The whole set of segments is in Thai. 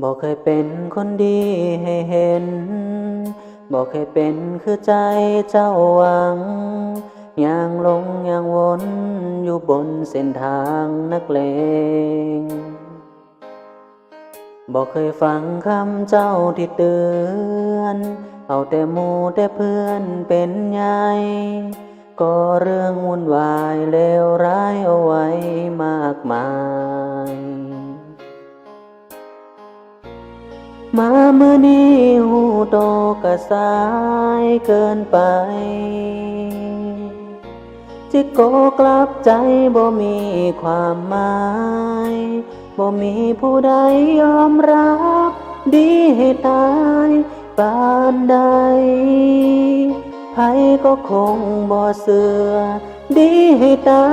บอกเคยเป็นคนดีให้เห็น บอกเคยเป็นคือใจเจ้าหวังย่างลงย่างวนอยู่บนเส้นทางนักเลง บอกเคยฟังคำเจ้าที่เตือน เอาแต่หมูแต่เพื่อนเป็นใหญ่ก็เรื่องวุ่นวายเลวร้ายเอาไว้มากมาย มาเมื่อนี้หูโตกระสายเกินไป จิโกกลับใจบ่มีความหมายบ่มีผู้ใดยอมรับ ดีให้ตายปานใดไผก็คงบ่เสือ ดีให้ตา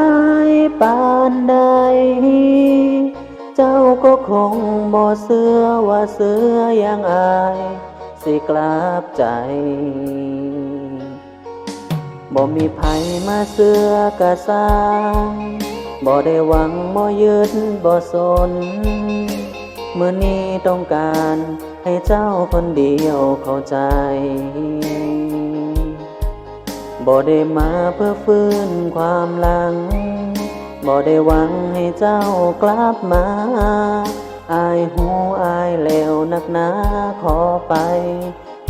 ยปานใด ก็คงบ่เสือว่าเสือยังอาย สิกลับใจบ่มีไผมาเสือกะสร้างบ่ได้หวังบ่ยึดบ่สนเมื่อนี้ต้องการให้เจ้าคนเดียวเข้าใจบ่ได้มาเพื่อฟื้นความหลัง บ่ได้หวังให้เจ้ากลับมา อายหูอายแล้วนักหนาขอไป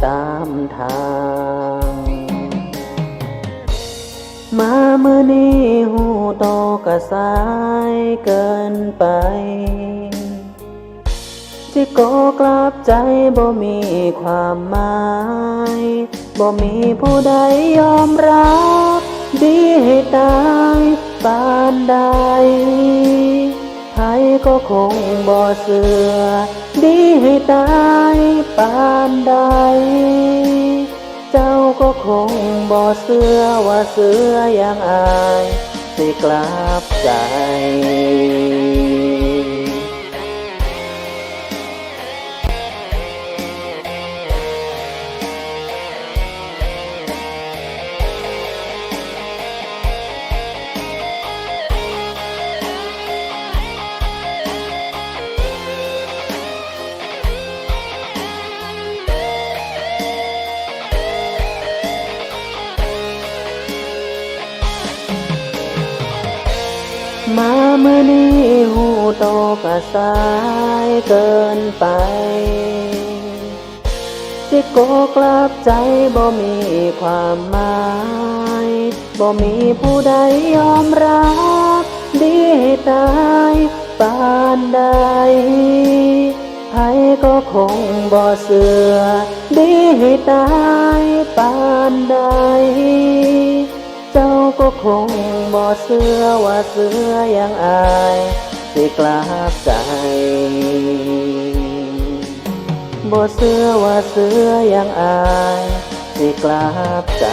ตามทาง มาเมื่อนี้หูโตกระสายเกินไปจิโกกลับใจบ่มีความหมายบ่มีผู้ใดยอมรับ ดีให้ตา ปานใดใครก็คงบ่เสือ ดีให้ตายปานใด เจ้าก็คงบ่เสือว่าเสือยังอายสิกลับใจ มาเมื่อนี้หูโตกะสายเกินไป สิโกกลับใจบ่มีความหมายบ่มีผู้ใดยอมรับ ดีให้ตายปานใดไผก็คงบ่เสือ ดีให้ตายปานใด เจ้าก็คงบ่เสือว่าเสือยังอายสิกลับใจบ่เสือว่าเสือยังอายสิกลับใจ